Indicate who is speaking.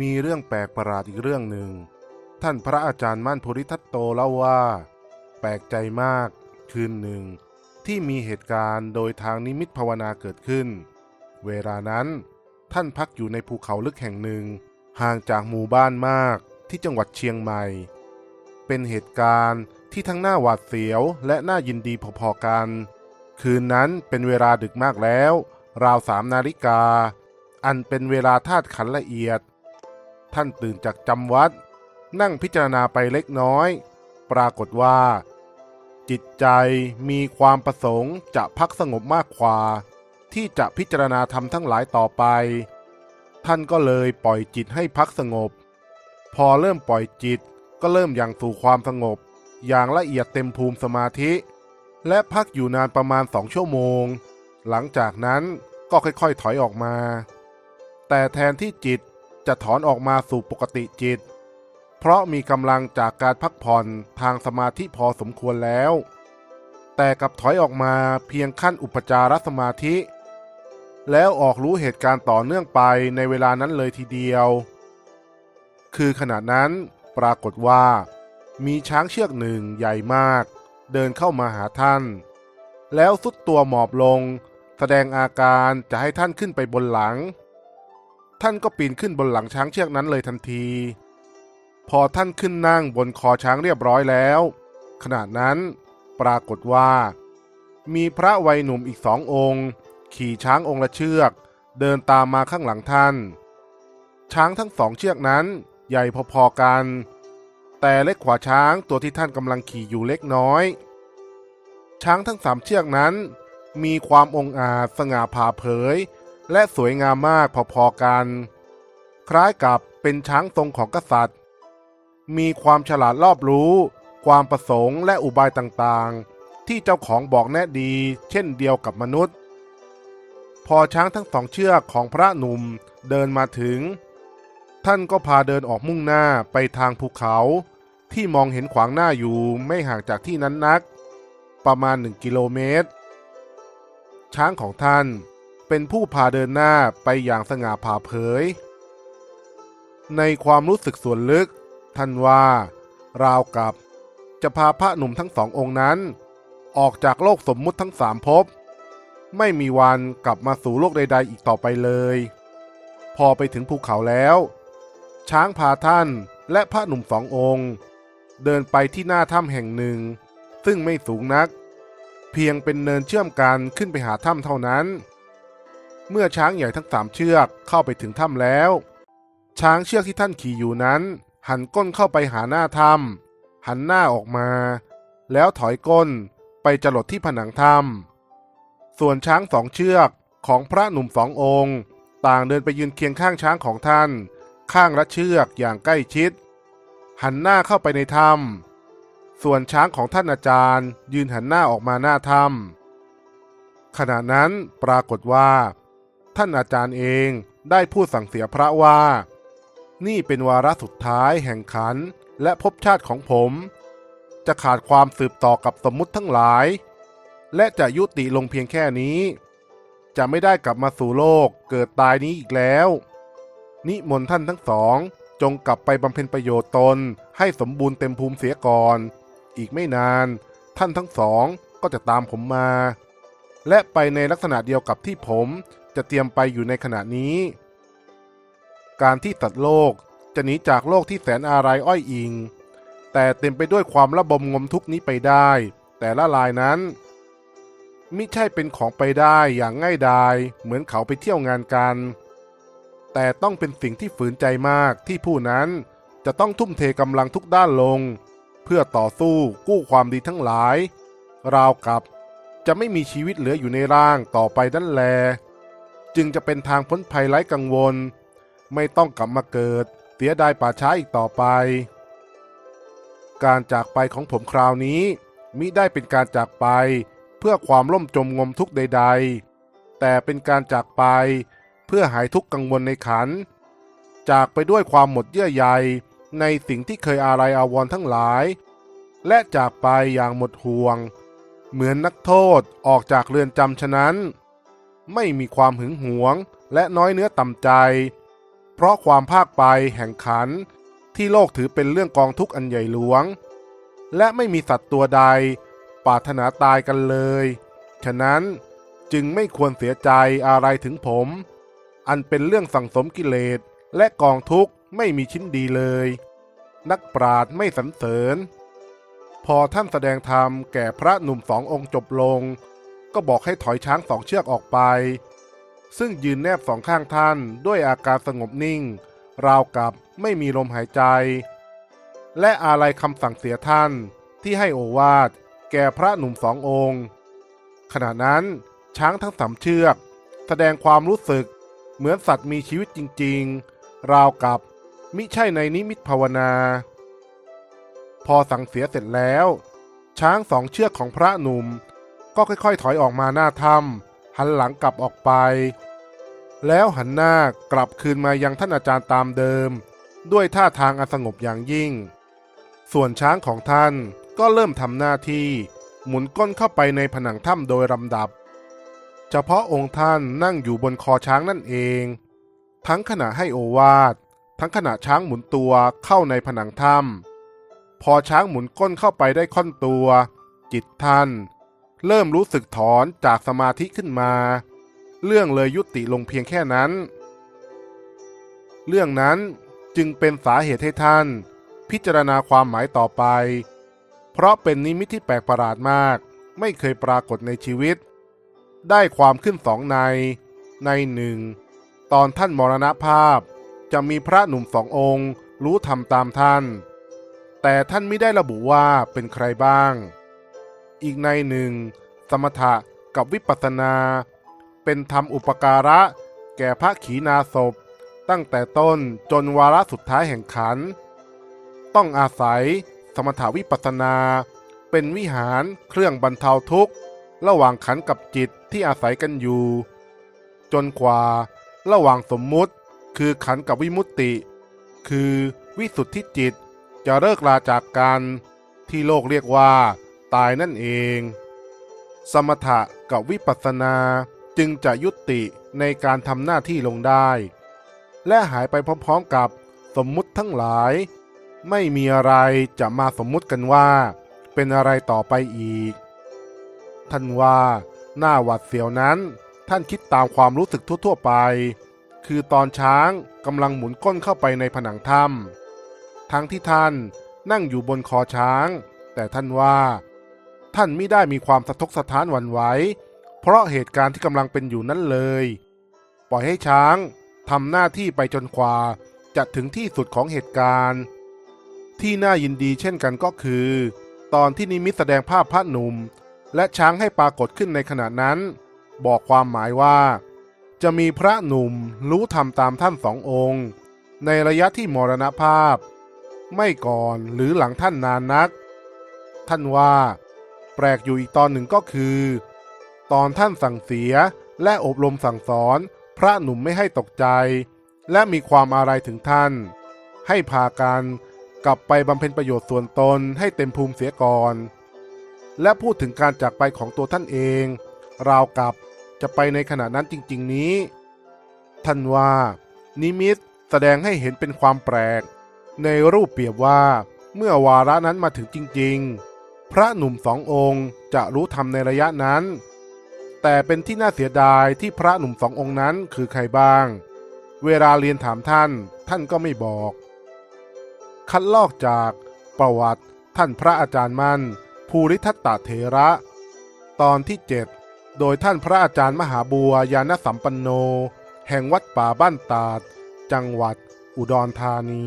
Speaker 1: มีเรื่องแปลกประหลาดอีกเรื่องหนึ่ง ท่านพระอาจารย์มั่นภูริทัตโตเล่าว่า แปลกใจมากคืนหนึ่ง ที่มีเหตุการณ์โดยทางนิมิตภาวนาเกิดขึ้น เวลานั้น ท่านพักอยู่ในภูเขาลึกแห่งหนึ่ง ห่างจากหมู่บ้านมากที่จังหวัดเชียงใหม่ เป็นเหตุการณ์ที่ทั้งน่าหวาดเสียวและน่ายินดีพอๆกัน คืนนั้นเป็นเวลาดึกมากแล้ว ราวสามนาฬิกา อันเป็นเวลาธาตุขันละเอียด ท่านตื่นจากจำวัด นั่งพิจารณาไปเล็กน้อย ปรากฏว่า จิตใจมีความประสงค์จะพักสงบมากกว่า ที่จะพิจารณาธรรมทั้งหลายต่อไป ท่านก็เลยปล่อยจิตให้พักสงบ พอเริ่มปล่อยจิตก็เริ่มอย่างสู่ความสงบ อย่างละเอียดเต็มภูมิสมาธิ และพักอยู่นานประมาณสองชั่วโมง หลังจากนั้นก็ค่อยๆถอยออกมา แต่แทนที่จิต จะถอนออกมาสู่ปกติจิต เพราะมีกำลังจากการพักผ่อนทางสมาธิพอสมควรแล้ว แต่กับถอยออกมาเพียงขั้นอุปจารสมาธิ แล้วออกรู้เหตุการณ์ต่อเนื่องไปในเวลานั้นเลยทีเดียว คือขณะนั้นปรากฏว่า มีช้างเชือกหนึ่งใหญ่มาก เดินเข้ามาหาท่าน แล้วสุดตัวหมอบลง แสดงอาการจะให้ท่านขึ้นไปบนหลัง ท่านก็ปีนขึ้นบนหลังช้างเชือกนั้นเลยทันที พอท่านขึ้นนั่งบนคอช้างเรียบร้อยแล้ว ขณะนั้นปรากฏว่า มีพระวัยหนุ่มอีกสององค์ ขี่ช้างองค์ละเชือก เดินตามมาข้างหลังท่าน ช้างทั้งสองเชือกนั้นใหญ่พอๆกัน แต่เล็กกว่าช้างตัวที่ท่านกำลังขี่อยู่เล็กน้อย ช้างทั้งสามเชือกนั้น มีความองอาจสง่าผ่าเผย และสวยงามมากพอๆกัน คล้ายกับเป็นช้างทรงของกษัตริย์ มีความฉลาดรอบรู้ ความประสงค์และอุบายต่างๆ ที่เจ้าของบอกแนะดี เช่นเดียวกับมนุษย์ พอช้างทั้งสองเชือกของพระหนุ่มเดินมาถึง ท่านก็พาเดินออกมุ่งหน้าไปทางภูเขาที่มองเห็นขวางหน้าอยู่ไม่ห่างจากที่นั้นนัก ประมาณหนึ่งกิโลเมตร ช้างของท่าน เป็นผู้พาเดินหน้าไปอย่างสง่าผ่าเผย ในความรู้สึกส่วนลึก ท่านว่า ราวกับจะพาพระหนุ่มทั้งสององค์นั้น ออกจากโลกสมมุติทั้งสามภพไม่มีวันกลับมาสู่โลกใด ๆ อีกต่อไปเลย พอไปถึงภูเขาแล้ว ช้างพาท่านและพระหนุ่มสององค์ เดินไปที่หน้าถ้ำแห่งหนึ่ง ซึ่งไม่สูงนัก เพียงเป็นเนินเชื่อมกันขึ้นไปหาถ้ำเท่านั้น เมื่อช้างใหญ่ทั้งสามเชือกเข้าไปถึงถ้ำแล้ว ช้างเชือกที่ท่านขี่อยู่นั้น หันก้นเข้าไปหาหน้าถ้ำหันหน้าออกมา แล้วถอยก้นไปจรดที่ผนังถ้ำส่วนช้างสองเชือกของพระหนุ่มสององค์ ต่างเดินไปยืนเคียงข้างช้างของท่าน ข้างละเชือกอย่างใกล้ชิด หันหน้าเข้าไปในถ้ำส่วนช้างของท่านอาจารย์ ยืนหันหน้าออกมาหน้าถ้ำขณะนั้นปรากฏว่า ท่านอาจารย์เองได้พูดสั่งเสียพระว่า นี่เป็นวาระสุดท้ายแห่งขันและภพชาติของผม จะขาดความสืบต่อกับสมมุติทั้งหลาย และจะยุติลงเพียงแค่นี้ จะไม่ได้กลับมาสู่โลกเกิดตายนี้อีกแล้ว นิมนต์ท่านทั้งสองจงกลับไปบำเพ็ญประโยชน์ตนให้สมบูรณ์เต็มภูมิเสียก่อน อีกไม่นานท่านทั้งสองก็จะตามผมมา และไปในลักษณะเดียวกับที่ผม จะเตรียมไปอยู่ในขณะนี้ การที่ตัดโลกจะหนีจากโลกที่แสนอาลัยอ้อยอิง แต่เต็มไปด้วยความระบมงมทุกนี้ไปได้ แต่ละลายนั้นมิใช่เป็นของไปได้อย่างง่ายดายเหมือนเขาไปเที่ยวงานกัน แต่ต้องเป็นสิ่งที่ฝืนใจมากที่ผู้นั้นจะต้องทุ่มเทกำลังทุกด้านลง เพื่อต่อสู้กู้ความดีทั้งหลาย ราวกับจะไม่มีชีวิตเหลืออยู่ในร่างต่อไปนั่นแล จึงจะเป็นทางพ้นภัยไร้กังวล ไม่ต้องกลับมาเกิด เสียดายป่าช้าอีกต่อไป การจากไปของผมคราวนี้ มิได้เป็นการจากไป เพื่อความล่มจมงมทุกใด ๆ แต่เป็นการจากไป เพื่อหายทุกข์กังวลในขัน จากไปด้วยความหมดเยื่อใยในสิ่งที่เคยอาลัยอาวรณ์ทั้งหลาย และจากไปอย่างหมดห่วง เหมือนนักโทษออกจากเรือนจำฉะนั้น ไม่มีความหึงหวงและน้อยเนื้อต่ำใจ เพราะความภาคไปแห่งขันที่โลกถือเป็นเรื่องกองทุกข์อันใหญ่หลวง และไม่มีสัตว์ตัวใดปรารถนาตายกันเลย ฉะนั้นจึงไม่ควรเสียใจอะไรถึงผม อันเป็นเรื่องสั่งสมกิเลสและกองทุกข์ไม่มีชิ้นดีเลย นักปราดไม่สรรเสริญ พอท่านแสดงธรรมแก่พระหนุ่มสององค์จบลง ก็บอกให้ถอยช้างสองเชือกออกไป ซึ่งยืนแนบสองข้างท่านด้วยอาการสงบนิ่ง ราวกับไม่มีลมหายใจ และอาลัยคำสั่งเสียท่านที่ให้โอวาทแก่พระหนุ่มสององค์ ขณะนั้นช้างทั้งสามเชือก แสดงความรู้สึกเหมือนสัตว์มีชีวิตจริงๆ ราวกับมิใช่ในนิมิตภาวนา พอสั่งเสียเสร็จแล้ว ช้างสองเชือกของพระหนุ่ม ก็ค่อยๆ ถอยออกมาหน้าถ้ำหันหลังกลับออกไป แล้วหันหน้ากลับคืนมายังท่านอาจารย์ตามเดิม ด้วยท่าทางอันสงบอย่างยิ่ง ส่วนช้างของท่านก็เริ่มทำหน้าที่ หมุนก้นเข้าไปในผนังถ้ำโดยลำดับ เฉพาะองค์ท่านนั่งอยู่บนคอช้างนั่นเอง ทั้งขณะให้โอวาท ทั้งขณะช้างหมุนตัวเข้าในผนังถ้ำพอช้างหมุนก้นเข้าไปได้ค่อนตัว จิตท่าน เริ่มรู้สึกถอนจากสมาธิขึ้นมา เรื่องเลยยุติลงเพียงแค่นั้น เรื่องนั้นจึงเป็นสาเหตุให้ท่าน พิจารณาความหมายต่อไป เพราะเป็นนิมิตที่แปลกประหลาดมาก ไม่เคยปรากฏในชีวิต ได้ความขึ้นสองใน ในหนึ่งตอนท่านมรณภาพ จะมีพระหนุ่มสององค์รู้ทำตามท่าน แต่ท่านไม่ได้ระบุว่าเป็นใครบ้าง อีกในหนึ่ง สมถะกับวิปัสนา เป็นธรรมอุปการะ แก่พระขีณาศพตั้งแต่ต้นจนวาระสุดท้ายแห่งขัน ต้องอาศัยสมถาวิปัสสนา เป็นวิหารเครื่องบรรเทาทุกข์ ระหว่างขันกับจิตที่อาศัยกันอยู่ จนกว่าระหว่างสมมุติคือขันกับวิมุตติ คือวิสุทธิจิตจะเลิกลาจากกันที่โลกเรียกว่า ตายนั่นเอง สมถะกับวิปัสสนาจึงจะยุติในการทำหน้าที่ลงได้ และหายไปพร้อมๆกับสมมุติทั้งหลาย ไม่มีอะไรจะมาสมมุติกันว่า เป็นอะไรต่อไปอีก ท่านว่าหน้าหวัดเสียวนั้น ท่านคิดตามความรู้สึกทั่วๆไป คือตอนช้างกำลังหมุนก้นเข้าไปในผนังถ้ำทั้งที่ท่านนั่งอยู่บนคอช้าง แต่ท่านว่า ท่านไม่ได้มีความสะทกสะท้านหวั่นไหวเพราะเหตุการณ์ที่กำลังเป็นอยู่นั้นเลย ปล่อยให้ช้างทำหน้าที่ไปจนกว่า จะถึงที่สุดของเหตุการณ์ ที่น่ายินดีเช่นกันก็คือ ตอนที่นิมิตแสดงภาพพระหนุ่ม และช้างให้ปรากฏขึ้นในขณะนั้น บอกความหมายว่า จะมีพระหนุ่มรู้ธรรมตามท่านสององค์ ในระยะที่มรณภาพ ไม่ก่อนหรือหลังท่านนานนัก ท่านว่า แปลกอยู่อีกตอนหนึ่งก็คือ ตอนท่านสั่งเสียและอบรมสั่งสอน พระหนุ่มไม่ให้ตกใจ และมีความอาลัยถึงท่าน ให้พากันกลับไปบำเพ็ญประโยชน์ส่วนตนให้เต็มภูมิเสียก่อน และพูดถึงการจากไปของตัวท่านเอง ราวกับจะไปในขณะนั้นจริง ๆ นี้ ท่านว่า นิมิตแสดงให้เห็นเป็นความแปลก ในรูปเปรียบว่าเมื่อวาระนั้นมาถึงจริง ๆ พระหนุ่มสององค์จะรู้ธรรมในระยะนั้น แต่เป็นที่น่าเสียดายที่พระหนุ่มสององค์นั้นคือใครบ้าง เวลาเรียนถามท่านท่านก็ไม่บอก คัดลอกจากประวัติท่านพระอาจารย์มั่น ภูริทัตตเถระ ตอนที่7โดยท่านพระอาจารย์มหาบัวยานสัมปันโน แห่งวัดป่าบ้านตาด จังหวัดอุดรธานี